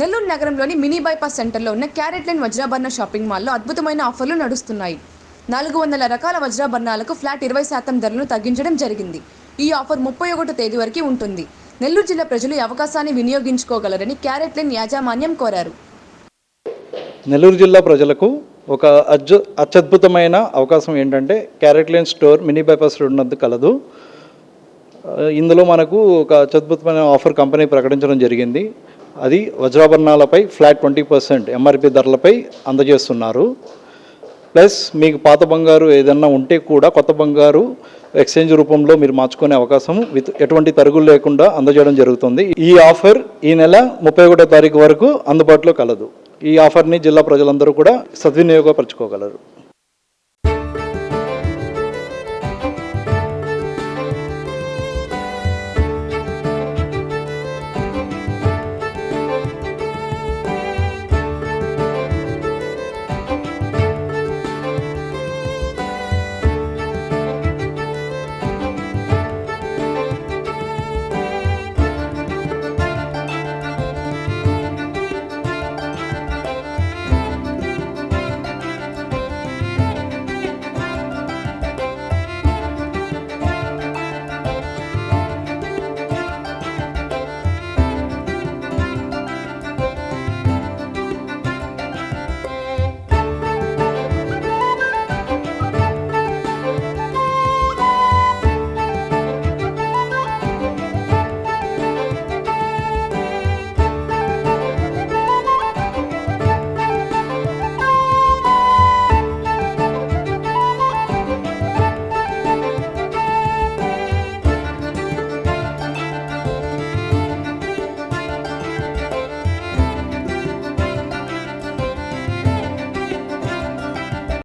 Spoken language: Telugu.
నెల్లూరు నగరంలోని మినీ బైపాస్ సెంటర్లో ఉన్న క్యారెట్ లైన్ వజ్రాభరణ షాపింగ్ మాల్లో అద్భుతమైన ఆఫర్లు నడుస్తున్నాయి. నాలుగు వందల రకాల వజ్రాభరణాలకు ఫ్లాట్ ఇరవై శాతం ధరలను తగ్గించడం జరిగింది. ఈ ఆఫర్ ముప్పై ఒకటో తేదీ వరకు ఉంటుంది. నెల్లూరు జిల్లా ప్రజలు ఈ అవకాశాన్ని వినియోగించుకోగలరని క్యారెట్ లైన్ యాజమాన్యం కోరారు. నెల్లూరు జిల్లా ప్రజలకు ఒక అద్భు అత్యద్భుతమైన అవకాశం ఏంటంటే Carat Lane store mini bypass road నందు కలదు. ఇందులో మనకు ఒక అత్యద్భుతమైన ఆఫర్ కంపెనీ ప్రకటించడం జరిగింది. అది వజ్రాభరణాలపై ఫ్లాట్ ట్వంటీ పర్సెంట్ ఎంఆర్పి ధరలపై అందజేస్తున్నారు. ప్లస్ మీకు పాత బంగారు ఏదన్నా ఉంటే కూడా కొత్త బంగారు ఎక్స్చేంజ్ రూపంలో మీరు మార్చుకునే అవకాశం విత్ ఎటువంటి తరుగులు లేకుండా అందజేయడం జరుగుతుంది. ఈ ఆఫర్ ఈ నెల ముప్పై ఒకటో తారీఖు వరకు అందుబాటులో కలదు. ఈ ఆఫర్ని జిల్లా ప్రజలందరూ కూడా సద్వినియోగపరచుకోగలరు.